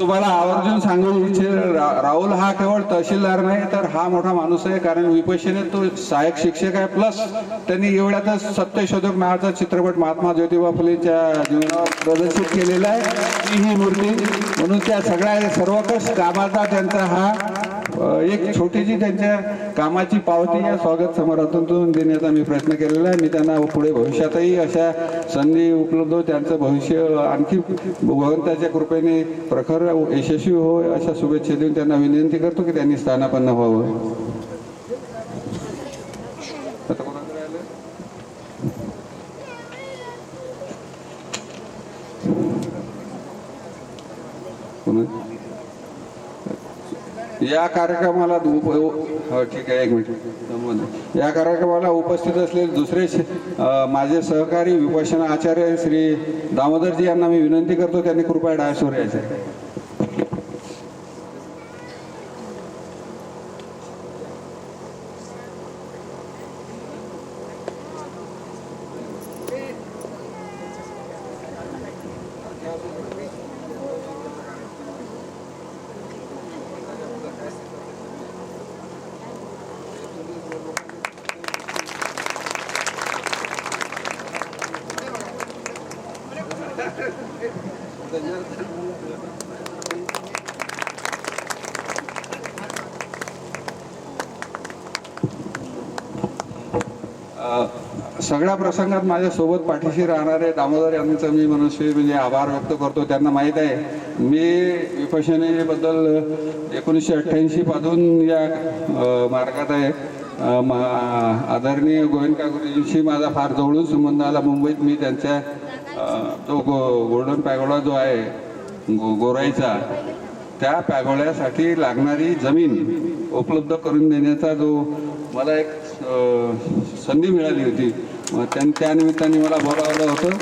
तुम्हाला आवर्जून सांगू इच्छित रा- राहुल हा केवळ तहसीलदार नाही तर हा मोठा माणूस आहे कारण विपक्षेने तो सहाय्यक शिक्षक आहे प्लस त्यांनी एवढ्यातच सत्यशोधक नावाचा चित्रपट महात्मा ज्योतिबा फुलेच्या जीवनावर प्रदर्शित केलेला आहे. ही मूर्ती. म्हणून त्या सगळ्या सर्वकष कामाचा त्यांचा हा एक छोटीशी त्यांच्या कामाची पावती या स्वागत समारंभातून देण्याचा मी प्रयत्न केलेला आहे. मी त्यांना पुढे भविष्यातही अशा संधी उपलब्ध हो त्यांचं भविष्य आणखी भगवंताच्या कृपेने प्रखर यशस्वी हो अशा शुभेच्छा देऊन त्यांना विनंती करतो की त्यांनी स्थानापन्न व्हावं. आता कोणा- या कार्यक्रमाला उप हो ठीक आहे एक मिनिट. या कार्यक्रमाला उपस्थित असलेले दुसरे श- माझे सहकारी विपक्षना आचार्य श्री दामोदरजी यांना मी विनंती करतो त्यांनी कृपया डायसवर यायचे. सगळ्या प्रसंगात माझ्यासोबत पाठीशी राहणारे दामोदर यांचं मी मनुष्य म्हणजे आभार व्यक्त करतो. त्यांना माहीत आहे मी विपशनेबद्दल एकोणीसशे अठ्ठ्याऐंशीपासून या मार्गात आहे. आदरणीय गोविंदका गुरुजींशी माझा फार जवळून संबंध आला. मुंबईत मी त्यांच्या तो जो गो गोल्डन पॅगोडा जो आहे गो गोराईचा त्या पॅगोड्यासाठी लागणारी जमीन उपलब्ध करून देण्याचा जो मला एक संधी मिळाली होती. मग त्यां निमित्ताने मला बोलावलं होतं.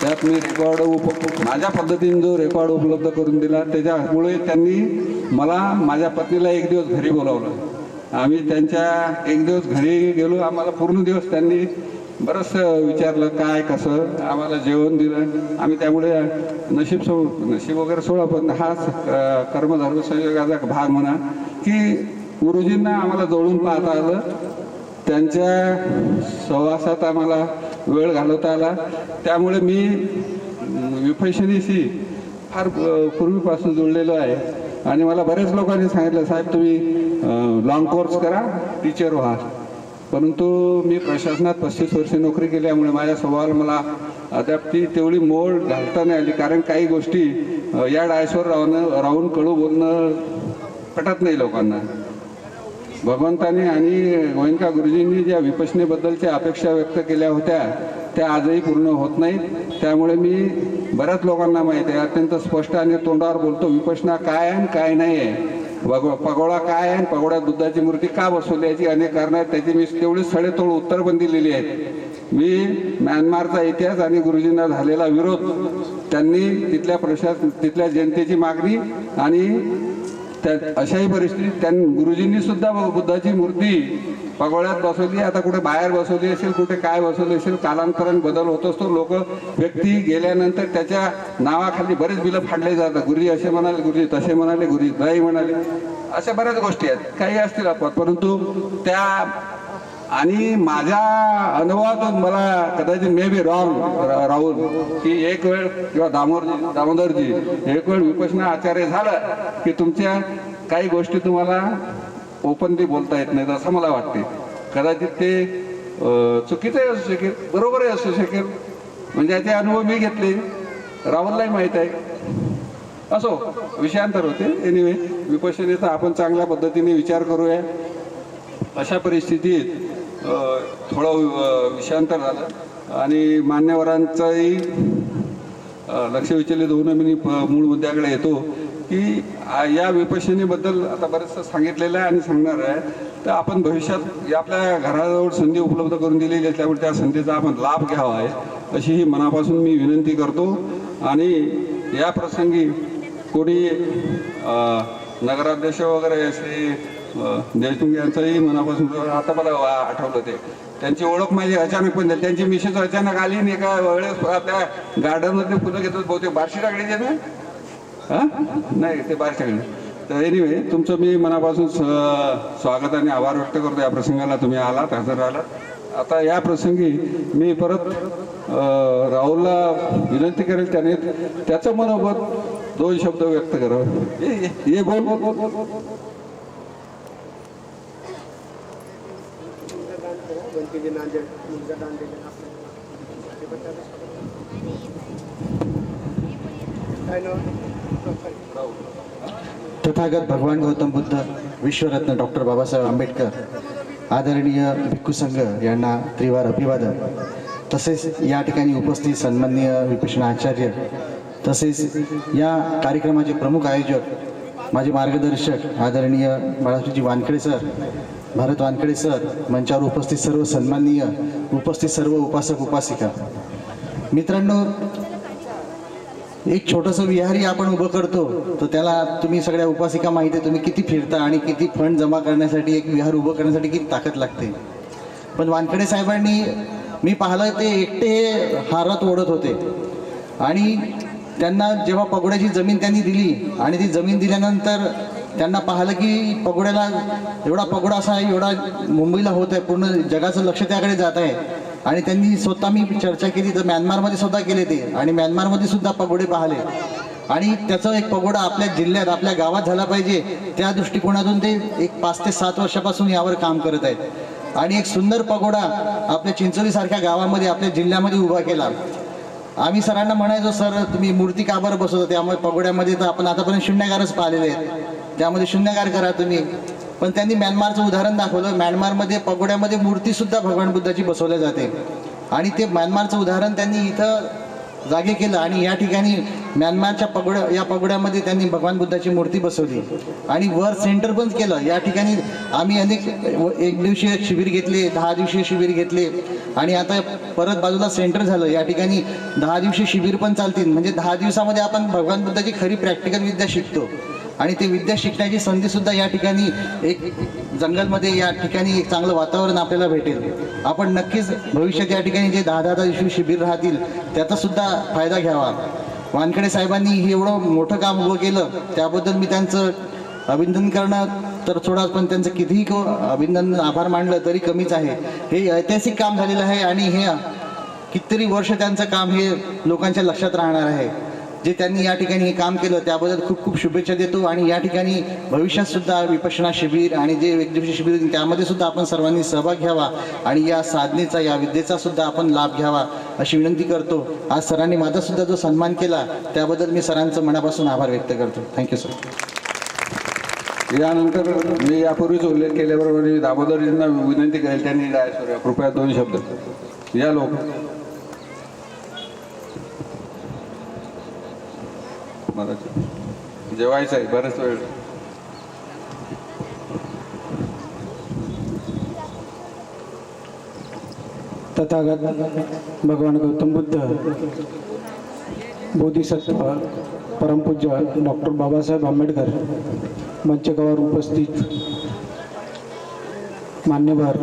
त्यात मी रेकॉर्ड उप माझ्या पद्धतीने जो रेकॉर्ड उपलब्ध करून दिला त्याच्यामुळे त्यांनी मला माझ्या पत्नीला एक दिवस घरी बोलावलं. आम्ही त्यांच्या एक दिवस घरी गेलो. आम्हाला पूर्ण दिवस त्यांनी बरंच विचारलं काय कसं? आम्हाला जेवण दिलं. आम्ही त्यामुळे नशीब सो नशीब वगैरे सोडा पण हाच कर्मधर्म संयोगाचा भाग म्हणा की गुरुजींना आम्हाला जवळून पाहता आलं. त्यांच्या सहवासात आम्हाला वेळ घालवता आला. त्यामुळे मी विफैशनीशी फार पूर्वीपासून जुळलेलो आहे. आणि मला बरेच लोकांनी सांगितलं साहेब तुम्ही लॉंग कोर्स करा टीचर व्हा. परंतु मी प्रशासनात पस्तीस वर्षे नोकरी केल्यामुळे माझ्या स्वभावाला मला अद्याप ती तेवढी मोड घालता नाही आली. कारण काही गोष्टी या डायसवर राहून राहून कडू बोलणं पटत नाही लोकांना. भगवंतानी आणि गोविंदका गुरुजींनी ज्या विपशनेबद्दलच्या अपेक्षा व्यक्त केल्या होत्या त्या आजही पूर्ण होत नाहीत. त्यामुळे मी बऱ्याच लोकांना माहीत आहे अत्यंत स्पष्ट आणि तोंडावर बोलतो विपशना काय आहे आणि काय नाही आहे पगोडा काय आहे पगोडा पगोड्यात बुद्धाची मूर्ती का बसवली याची अनेक कारणं आहेत. त्याची मी तेवढी सडेतोड उत्तर पण दिलेली आहेत. मी म्यानमारचा इतिहास आणि गुरुजींना झालेला विरोध त्यांनी तिथल्या प्रशासन तिथल्या जनतेची मागणी आणि त्या अशाही परिस्थितीत त्यां गुरुजींनी सुद्धा बुद्धाची मूर्ती पगोळ्यात बसवली आता कुठे बाहेर बसवली असेल कुठे काय बसवली असेल कालांतराने बदल होत असतो. लोक व्यक्ती गेल्यानंतर त्याच्या नावाखाली बरेच बिलं फाडले जातात. गुरुजी असे म्हणाले गुरुजी तसे म्हणाले गुरुजी नाही म्हणाले. अशा बऱ्याच गोष्टी आहेत. काही असतील आपण परंतु त्या आणि माझ्या अनुभवातून मला कदाचित मे बी रॉंग राहुल की एक वेळ किंवा दामोदरजी दामोदरजी एक वेळ विपसना आचार्य झालं की तुमच्या काही गोष्टी तुम्हाला ओपनली बोलता येत नाहीत असं मला वाटते. कदाचित ते चुकीचंही असू शकेल बरोबरही असू शकेल. म्हणजे याचे अनुभव मी घेतले. राहुललाही माहीत आहे. असो विषयांतर होते. एनिवे विपशनेचा आपण चांगल्या पद्धतीने विचार करूया. अशा परिस्थितीत थोडं विषांतर झालं. आणि मान्यवरांचंही लक्ष विचलित होऊन मी मूळ मुद्द्याकडे येतो की या विपशनीबद्दल आता बरंचसं सांगितलेलं आहे आणि सांगणार आहे. तर आपण भविष्यात या आपल्या घराजवळ संधी उपलब्ध करून दिलेली आहे त्यामुळे त्या संधीचा आपण लाभ घ्यावा आहे अशी ही मनापासून मी विनंती करतो. आणि या प्रसंगी कोणी नगराध्यक्ष वगैरे श्री देशमुख यांचंही मनापासून आता मला वा- आठवलं ते. त्यांची ओळख माझी अचानक पण झाली. त्यांची मिसेस अचानक आली आणि एका वेळेस आपल्या गार्डनमध्ये फुलं घेतात बहुतेक. बारशी टाकण्याचे ना हां? नाही ते बाहेरच्याकडे तर एनिवे तुमचं मी मनापासून स्वागत आणि आभार व्यक्त करतो. या प्रसंगाला तुम्ही आलात हजर राहिलात. आता या प्रसंगी मी परत राहुलला विनंती करेल त्याने त्याचं मनोबत दोन शब्द व्यक्त करावं. ये- बोल बोल बोल. तथागत भगवान गौतम बुद्ध विश्वरत्न डॉक्टर बाबासाहेब आंबेडकर आदरणीय भिक्खू संघ यांना त्रिवार अभिवादन. तसेच या ठिकाणी उपस्थित सन्माननीय विभूषण आचार्य तसेच या कार्यक्रमाचे प्रमुख आयोजक माझे मार्गदर्शक आदरणीय बाळासाहेबजी वानखेडे सर भारत वानखेडे सर मंचावर उपस्थित सर्व सन्माननीय उपस्थित सर्व उपासक उपासिका. मित्रांनो एक छोटंसं विहारी आपण उभं करतो तर त्याला तुम्ही सगळ्या उपासिका माहिती आहे तुम्ही किती फिरता आणि किती फंड जमा करण्यासाठी एक विहार उभं करण्यासाठी किती ताकद लागते. पण वानखेडे साहेबांनी मी पाहिलं ते एकटे हारत ओढत होते. आणि त्यांना जेव्हा पगोड्याची जमीन त्यांनी दिली आणि ती जमीन दिल्यानंतर त्यांना पाहिलं की पगोड्याला एवढा पगोडा असा आहे एवढा मुंबईला होत आहे पूर्ण जगाचं लक्ष त्याकडे जात आहे. आणि त्यांनी स्वतः मी चर्चा केली तर म्यानमारमध्ये सुद्धा केले ते. आणि म्यानमारमध्ये सुद्धा पगोडे पाहिले. आणि त्याचा एक पगोडा आपल्या जिल्ह्यात आपल्या गावात झाला पाहिजे त्या दृष्टिकोनातून ते एक पाच ते सात वर्षापासून यावर काम करत आहेत. आणि एक सुंदर पगोडा आपल्या चिंचोलीसारख्या गावामध्ये आपल्या जिल्ह्यामध्ये उभा केला. आम्ही सरांना म्हणायचो सर तुम्ही मूर्ती का बरं बसवता? त्यामुळे पगोड्यामध्ये तर आपण आतापर्यंत शून्यगारच पाहिलेले आहेत. त्यामध्ये शून्यकार करा तुम्ही. पण त्यांनी म्यानमारचं उदाहरण दाखवलं. म्यानमारमध्ये पगोड्यामध्ये मूर्तीसुद्धा भगवान बुद्धाची बसवल्या जाते. आणि ते म्यानमारचं उदाहरण त्यांनी इथं जागे केलं आणि या ठिकाणी म्यानमारच्या पगोड्या या पगोड्यामध्ये त्यांनी भगवान बुद्धाची मूर्ती बसवली. आणि वर सेंटर पण केलं. या ठिकाणी आम्ही अनेक एक दिवशीय शिबिर घेतले दहा दिवसीय शिबिर घेतले. आणि आता परत बाजूला सेंटर झालं. या ठिकाणी दहा दिवशी शिबिर पण चालतील. म्हणजे दहा दिवसामध्ये आपण भगवान बुद्धाची खरी प्रॅक्टिकल विद्या शिकतो. आणि ते विद्या शिकण्याची संधी सुद्धा या ठिकाणी एक जंगलमध्ये या ठिकाणी एक चांगलं वातावरण आपल्याला भेटेल. आपण नक्कीच भविष्यात या ठिकाणी जे दहा दहा दिवशी शिबिर राहतील त्याचा सुद्धा फायदा घ्यावा. वानखडे साहेबांनी हे एवढं मोठं काम उभं केलं त्याबद्दल मी त्यांचं अभिनंदन करणं तर सोडा पण त्यांचं कितीही को- अभिनंदन आभार मानलं तरी कमीच आहे. हे ऐतिहासिक काम झालेलं आहे आणि हे कितीतरी वर्ष त्यांचं काम हे लोकांच्या लक्षात राहणार आहे. जे त्यांनी या ठिकाणी हे काम केलं त्याबद्दल खूप खूप शुभेच्छा देतो. आणि या ठिकाणी भविष्यात सुद्धा विपशना शिबिर आणि जे एक्झिबिशन शिबिर त्यामध्ये सुद्धा आपण सर्वांनी सहभाग घ्यावा आणि या साधनेचा या विद्येचा सुद्धा आपण लाभ घ्यावा अशी विनंती करतो. आज सरांनी माझा सुद्धा जो सन्मान केला त्याबद्दल मी सरांचं मनापासून आभार व्यक्त करतो. थँक्यू सर यानंतर मी यापूर्वीच उल्लेख केल्याबरोबर मी दामोदरजींना विनंती करेल त्यांनी कृपया दोन शब्द. या लोक मला जेवायचं आहे बरेच वेळ. तथागत भगवान गौतम बुद्ध बोधिसत्व परमपूज्य डॉक्टर बाबासाहेब आंबेडकर मंचकावर उपस्थित मान्यवर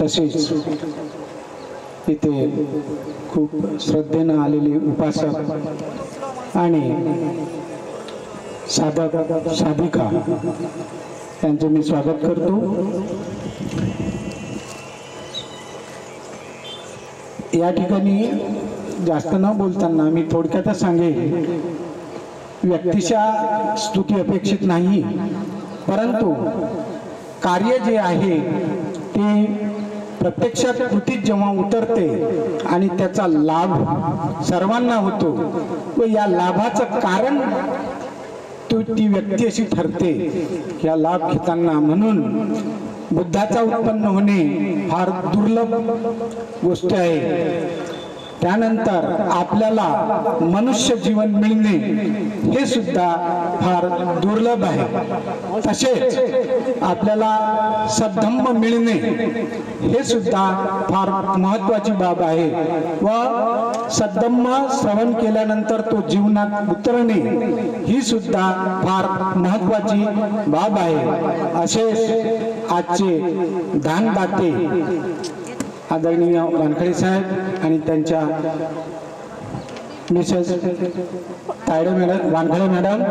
तसेच इथे खूप श्रद्धेनं आलेले उपासक आणि साधक साधिका यांचं मी स्वागत करतो. या ठिकाणी जास्त न बोलताना मी थोडक्यातच सांगेन व्यक्तिशा स्तुती अपेक्षित नाही परंतु कार्य जे आहे ते प्रत्यक्षात कृतीत जेव्हा उतरते आणि त्याचा लाभ सर्वांना होतो व या लाभाचं कारण तो ती व्यक्ती अशी ठरते. या लाभ घेताना म्हणून बुद्धाचा उत्पन्न होणे फार दुर्लभ गोष्ट आहे. त्यानंतर आपल्याला मनुष्य जीवन मिळणे हे सुद्धा फार दुर्लभ आहे. तसेच आपल्याला सद्धम्म मिळणे हे सुद्धा फार महत्वाची बाब आहे व सद्धम्म श्रवण केल्यानंतर तो जीवनात उतरणे ही सुद्धा फार महत्वाची बाब आहे. असेच आजचे दानदाते आदरणीय वानखडे साहेब आणि त्यांच्या Mrs Tayade madam Wankhade madam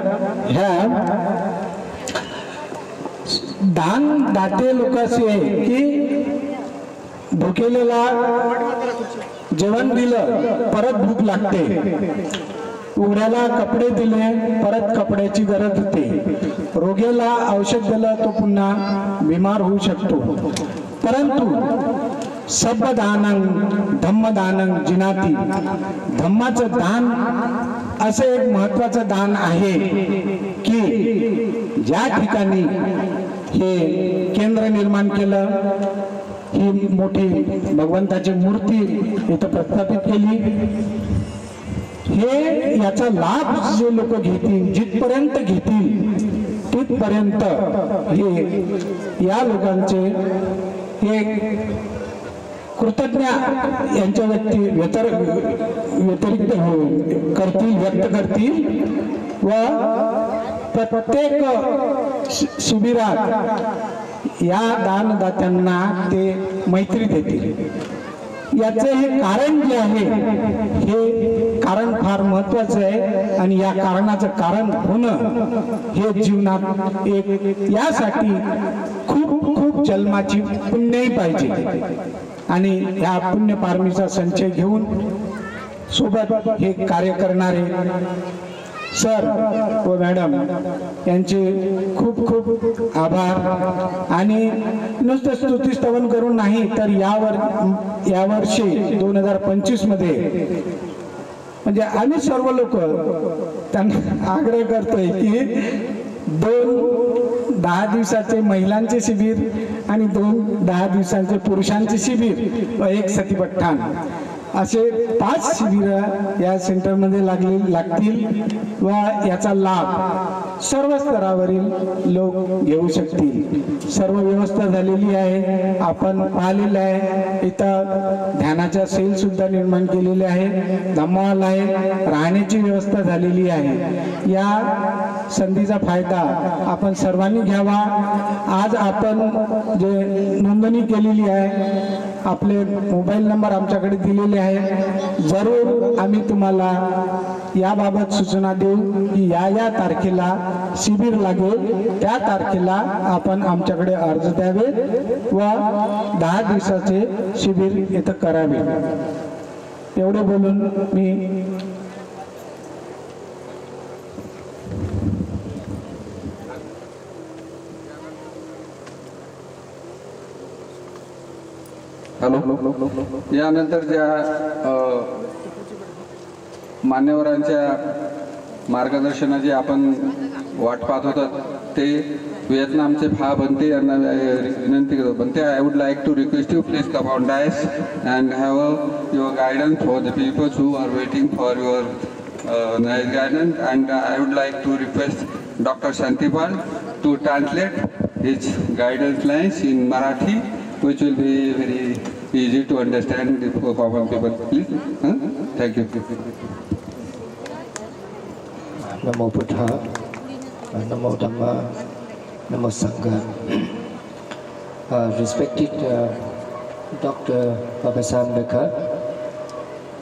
ह्या धान दाते लोकांशी आहे की भुकेलेला जेवण दिलं परत भूक लागते. उघड्याला कपडे दिले परत कपड्याची गरज होते. रोगेला औषध दिलं तो पुन्हा बिमार होऊ शकतो. परंतु शब्ददानं धम्मदानं जिनाती. धम्माचं दान असं एक महत्वाचं दान आहे की ज्या ठिकाणी हे केंद्र निर्माण केलं ही मोठी भगवंताची मूर्ती इथं प्रस्थापित केली. हे याचा लाभ जे लोक घेतील जिथपर्यंत घेतील तिथपर्यंत हे या लोकांचे एक कृतज्ञ यांच्या व्यक्ती व्यतर व्यतिरिक्त हो- करतील व्यक्त करतील. व प्रत्येक शिबिरात या दानदात्यांना ते मैत्री देतील. याचं हे कारण जे आहे हे कारण फार महत्वाचं आहे आणि या कारणाचं कारण होणं हे जीवनात एक यासाठी खूप खूप जन्माची पुण्यही पाहिजे. आणि ह्या पुण्यपारमीचा संचय घेऊन सोबत हे कार्य करणारे सर व मॅडम यांचे खूप खूप आभार. आणि नुसतं स्तुतीस्तवन करून नाही तर यावर यावर्षी दोन हजार पंचवीसमध्ये म्हणजे आम्ही सर्व लोक त्यांना आग्रह करतोय की दोन दहा दिवसाचे महिलांचे शिबिर आणि दोन दहा दिवसांचे पुरुषांचे शिबिर व एक सतीपठ्ठाण असे पाच शिबिर या सेंटरमध्ये लागले लागतील व याचा लाभ सर्व स्तरावरील लोक घेऊ शकतील. सर्व व्यवस्था झालेली आहे आपण पाहिलेलं आहे. इथं ध्यानाच्या सेलसुद्धा निर्माण केलेले आहे धम्माल आहे राहण्याची व्यवस्था झालेली आहे. या संधीचा फायदा आपण सर्वांनी घ्यावा. आज आपण जे नोंदणी केलेली आहे आपले मोबाईल नंबर आमच्याकडे दिलेले आहे. जरूर आम्ही तुम्हाला याबाबत सूचना देऊ की या या तारखेला शिबिर लागेल. त्या तारखेला आपण आमच्याकडे अर्ज द्यावे व दहा दिवसाचे शिबिर इथं करावे. एवढे बोलून मी हॅलो? यानंतर ज्या मान्यवरांच्या मार्गदर्शनाची आपण वाट पाहत होतात ते व्हिएतनामचे फा बनते यांना विनंती करतो. Bhante I would like to request you please come on dais and have your guidance for the peoples who are waiting for your nice guidance and I would like to request doctor Shantipal to translate his guidance lines in Marathi which will be very easy to understand for common people. Please, huh? thank you. Namo Buddha, Namo Dhamma, Namo Sangha. Uh, respected uh, Dr. Babasam Bekar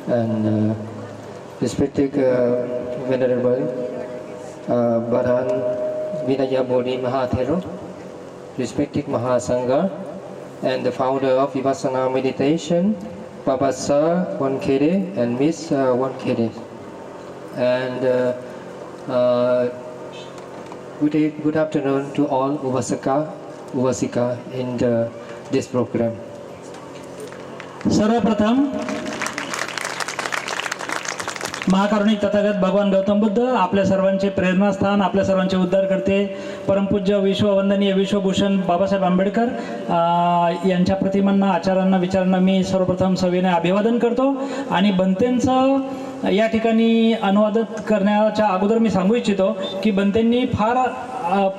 and uh, respected uh, Venerable uh, Baran Bodhi Mahathero, respected Mahasangha, and the founder of Vipassana Meditation, Baba Sir Wankere and Miss uh, Wankere. And uh, uh, good, e- good afternoon to all Uvasaka, Uvasika in the, this program. सर्वप्रथम महाकारुणिक तथागत भगवान गौतम बुद्ध आपल्या सर्वांचे प्रेरणास्थान आपल्या सर्वांचे उद्धार करते परमपूज्य विश्ववंदनीय विश्वभूषण बाबासाहेब आंबेडकर यांच्या प्रतिमांना आचारांना विचारांना मी सर्वप्रथम सविनय अभिवादन करतो. आणि बनतेंचं या ठिकाणी अनुवादत करण्याच्या अगोदर मी सांगू इच्छितो की बनतेंनी फार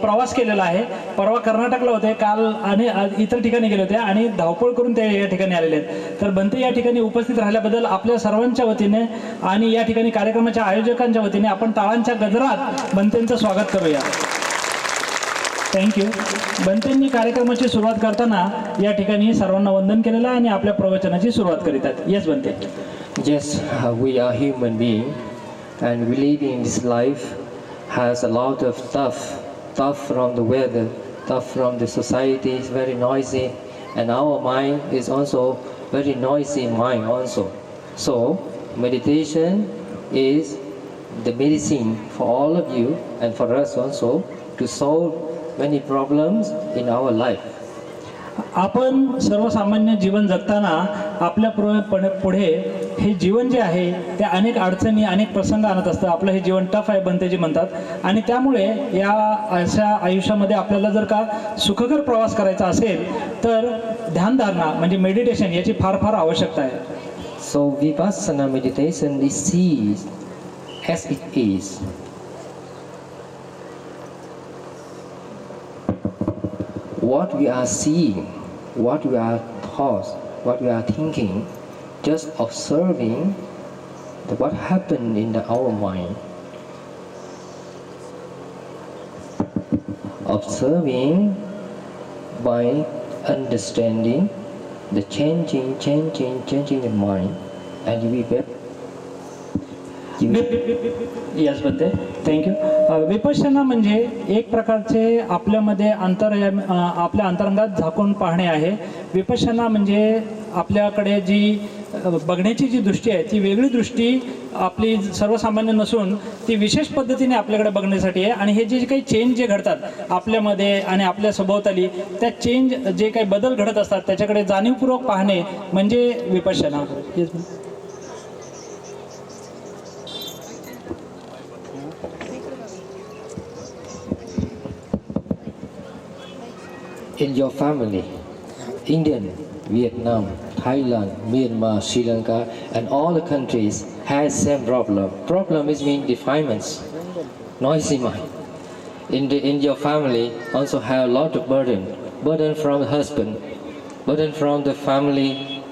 प्रवास केलेला आहे. परवा कर्नाटकला होते काल आणि इतर ठिकाणी गेले होते आणि धावपळ करून ते या ठिकाणी आलेले आहेत. तर बनते या ठिकाणी उपस्थित राहिल्याबद्दल आपल्या सर्वांच्या वतीने आणि या ठिकाणी कार्यक्रमाच्या आयोजकांच्या वतीने आपण टाळांच्या गजरात बनतेंचं स्वागत करूया. थँक्यू बनतेंनी कार्यक्रमाची सुरुवात करताना या ठिकाणी सर्वांना वंदन केलेलं आहे आणि आपल्या प्रवचनाची सुरुवात करीत आहेत. येस बनते Yes, uh, we are human being, and we live in this life has a lot of tough from the weather, tough from the society. It's very noisy, and our mind is also very noisy mind also. So meditation is the medicine for all of you and for us also to solve many problems in our life. आपण सर्वसामान्य जीवन जगताना आपल्या पुढे हे जीवन जे आहे ते अनेक अडचणी अनेक प्रसंग आणत असतं. आपलं हे जीवन टफ आहे बनते जे म्हणतात. आणि त्यामुळे या अशा आयुष्यामध्ये आपल्याला जर का सुखकर प्रवास करायचा असेल तर ध्यानधारणा म्हणजे मेडिटेशन याची फार फार आवश्यकता आहे. So Vipassana meditation is see as it is What we are seeing, what we are thoughts, what we are thinking, just observing the, what happened in the, our mind. Observing by understanding the changing, changing, changing the mind, and we get यसबद्दल thank you Vipassana म्हणजे एक प्रकारचे आपल्यामध्ये अंतर आपल्या अंतरंगात झाकून पाहणे आहे विपश्यना म्हणजे आपल्याकडे जी बघण्याची जी दृष्टी आहे ती वेगळी दृष्टी आपली सर्वसामान्य नसून ती विशेष पद्धतीने आपल्याकडे बघण्यासाठी आहे. आणि हे जे काही चेंज जे घडतात आपल्यामध्ये आणि आपल्या सभोवताली त्या चेंज जे काही बदल घडत असतात त्याच्याकडे जाणीवपूर्वक पाहणे म्हणजे Vipassana. in your family, Indian, Vietnam, Thailand, Myanmar, Sri Lanka, and all the countries has same problem. Problem is mean defilements, noisy mind. In the in your family also have a lot of burden, burden from the husband, burden from the family,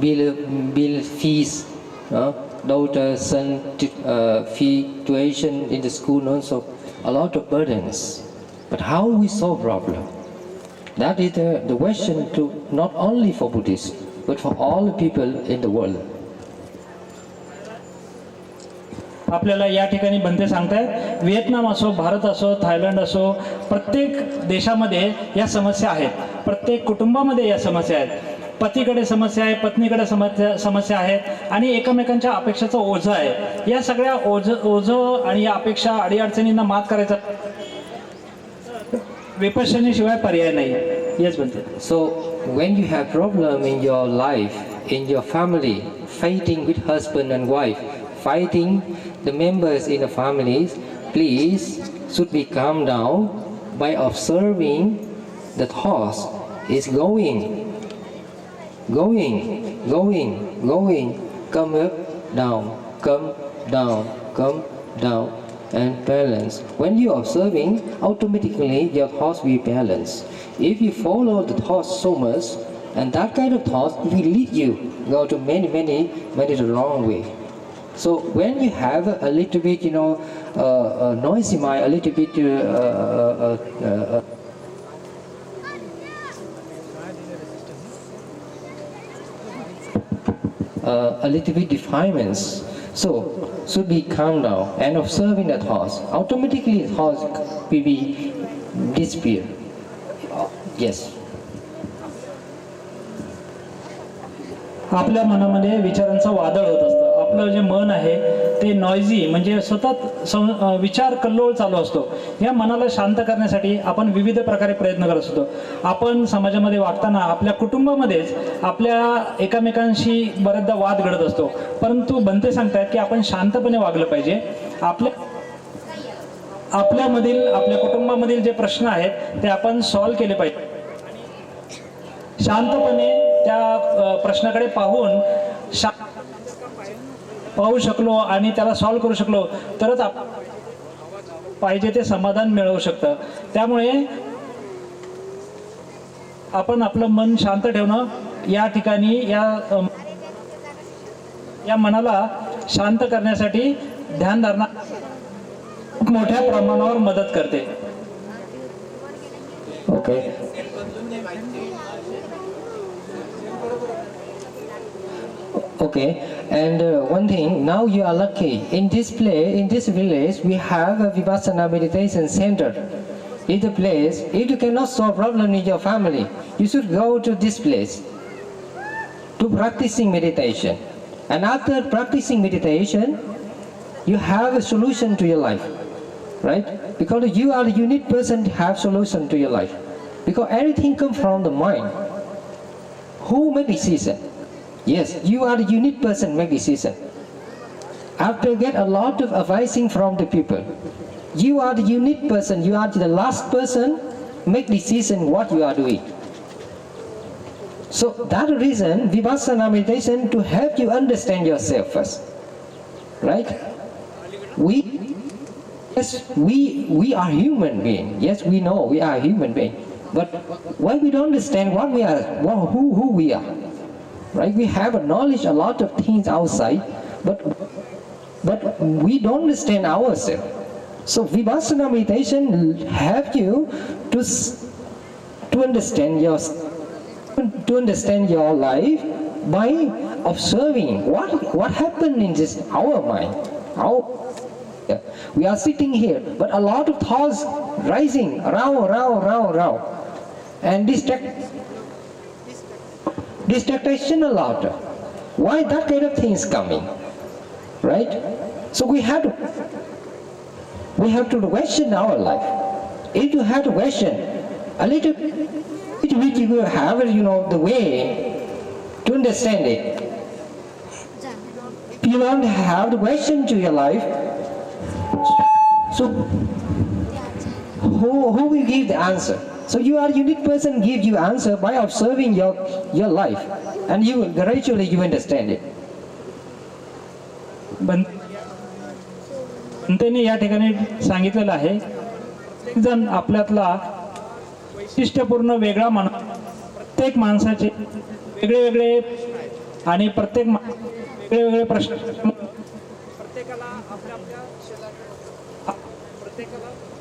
bill bill fees, uh, daughter, son, uh, fee, tuition in the school also, a lot of burdens. But how we solve problem? That is the, the question to not only for Buddhists, but for all the people in the world. आपल्याला या ठिकाणी बनते सांगतायत. Vietnam असो भारत असो Thailand असो प्रत्येक देशामध्ये या समस्या आहेत. प्रत्येक कुटुंबामध्ये या समस्या आहेत. पतीकडे समस्या आहे पत्नीकडे समस्या समस्या आहेत आणि एकमेकांच्या अपेक्षाचं ओझं आहे. या सगळ्या ओझ ओझं आणि या अपेक्षा अडीअडचणींना मात करायचा. विपश्यनेशिवाय पर्याय नाही येस बनते So when you have problem in your life, in your family, fighting with husband and wife, fighting the members in the families, please should be calm down by observing the thoughts is going, going, going, going, come up, down, come down, come down, and balance. When you're observing, automatically your thoughts will balance. If you follow the thoughts so much, and that kind of thoughts will lead you go to many, many, many the wrong way. So when you have a little bit, you know, uh, uh, noisy mind, a little bit uh, uh, uh, uh, a little bit defilements. So should be calm down and observing the thoughts. Automatically thoughts will be disappear. Yes. आपल्या मनामध्ये विचारांचं वादळ होत असतं आपलं जे मन आहे ते नॉयझी म्हणजे सतत सं विचार कल्लोळ चालू असतो. या मनाला शांत करण्यासाठी आपण विविध प्रकारे प्रयत्न करत असतो. आपण समाजामध्ये वागताना आपल्या कुटुंबामध्येच आपल्या एकमेकांशी बऱ्याचदा वाद घडत असतो. परंतु बनते सांगतात की आपण शांतपणे वागलं पाहिजे. आपल्या आपल्यामधील आपल्या कुटुंबामधील जे प्रश्न आहेत ते आपण सॉल्व्ह केले पाहिजे. शांतपणे त्या प्रश्नाकडे पाहून शा पाहू शकलो आणि त्याला सॉल्व्ह करू शकलो तरच आप पाहिजे ते समाधान मिळवू शकतं त्यामुळे आपण आपलं मन शांत ठेवणं या ठिकाणी या या मनाला शांत करण्यासाठी ध्यानधारणा खूप मोठ्या प्रमाणावर मदत करते Okay. Okay, and uh, one thing, now you are lucky. In this place, in this village, we have a Vipassana meditation center. In the place, if you cannot solve problem in your family, you should go to this place to practicing meditation. And after practicing meditation, you have a solution to your life, right? Because you are a unique person to have solution to your life. Because everything comes from the mind. Who make decision? Yes, you are a unique person make decision. After get a lot of advising from the people, you are the unique person. You are the last person make decision what you are doing. So that reason Vipassana meditation to help you understand yourself first, right? We yes we we are human being. Yes, we know we are human being, but why we don't understand what we are, who who we are? Right? We have a knowledge a lot of things outside, but but we don't understand ourselves. So vipassana meditation help you to to understand your to understand your life by observing what what happened in this our mind. Yeah. we are sitting here, but a lot of thoughts rising around, around, around, around, and distract distraction a lot. Why that kind of things coming? Right? So we have to we have to question our life. If you have to question a little bit which you have you know the way to understand it. You don't have the question to your life, so who, who will give the answer? So you are a unique person give you answer by observing your, your life and you gradually you understand it. बन बनतेने या ठिकाणी सांगितलेलं आहे जण आपल्यातला वैशिष्ट्यपूर्ण वेगळा मान प्रत्येक माणसाचे वेगळे वेगळे आणि प्रत्येक वेगळे वेगळे प्रश्न प्रत्येकाला आपल्या आपल्या प्रत्येकाला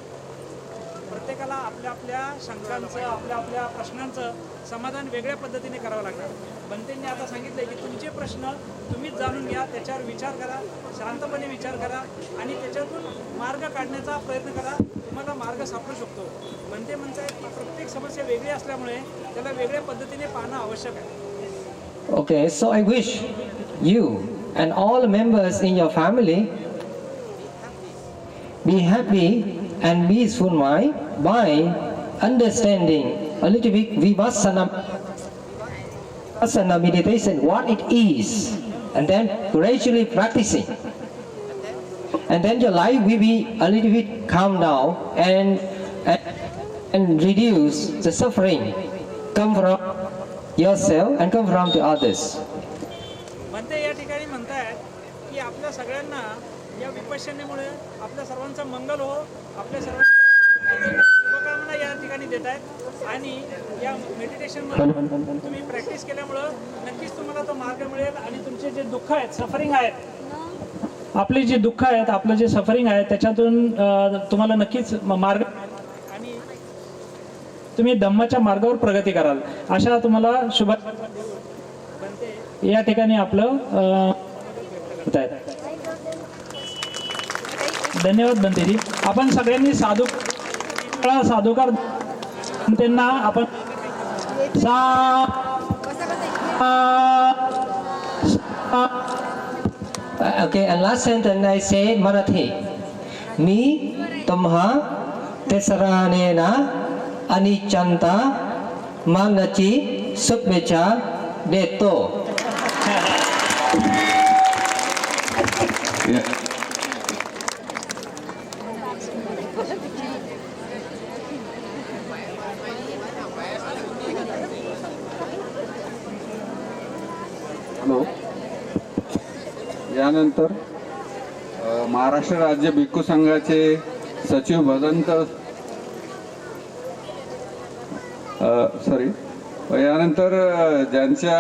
प्रत्येकाला आपल्या आपल्या शंकांचं आपल्या आपल्या प्रश्नांचं समाधान वेगळ्या पद्धतीने करावं लागणार. बनतेंनी आता सांगितलंय की तुमचे प्रश्न तुम्हीच जाणून घ्या त्याच्यावर विचार करा शांतपणे विचार करा आणि त्याच्यातून मार्ग काढण्याचा प्रयत्न करा. तुम्हाला मार्ग सापडू शकतो. बनते म्हणताय प्रत्येक समस्या वेगळी असल्यामुळे त्याला वेगळ्या पद्धतीने पाहणं आवश्यक आहे. Okay, so I wish you and all members in your family be happy and soon my by understanding a little bit vipassana, vipassana meditation, what it is, and then gradually practicing. And then your life will be a little bit calm down and, and, and reduce the suffering come from yourself and come from the others. म्हणते या ठिकाणी म्हणतायत की आपल्या सगळ्यांना या विपश्यनेमुळे आपल्या सर्वांचं मंगल हो आपल्या सर्वांच्या शुभकामना या ठिकाणी देत आहेत. आणि या मेडिटेशनमध्ये तुम्ही प्रॅक्टिस केल्यामुळं नक्कीच तुम्हाला तो मार्ग मिळेल आणि तुमचे जे दुःख आहेत सफरिंग आहेत आपली जी दुःख आहेत आपलं जे सफरिंग आहे त्याच्यातून तुम्हाला नक्कीच मार्ग आणि तुम्ही धम्माच्या मार्गावर प्रगती कराल. अशा तुम्हाला शुभ या ठिकाणी आपलं. धन्यवाद बनतेजी आपण सगळ्यांनी साधू साधूकार त्यांना आपण सा सा- Uh, Okay, and last sentence I say Marathi. Mi tamha tesaranena hello. यानंतर महाराष्ट्र राज्य भिक्खू संघाचे सचिव भदंत सॉरी यानंतर ज्यांच्या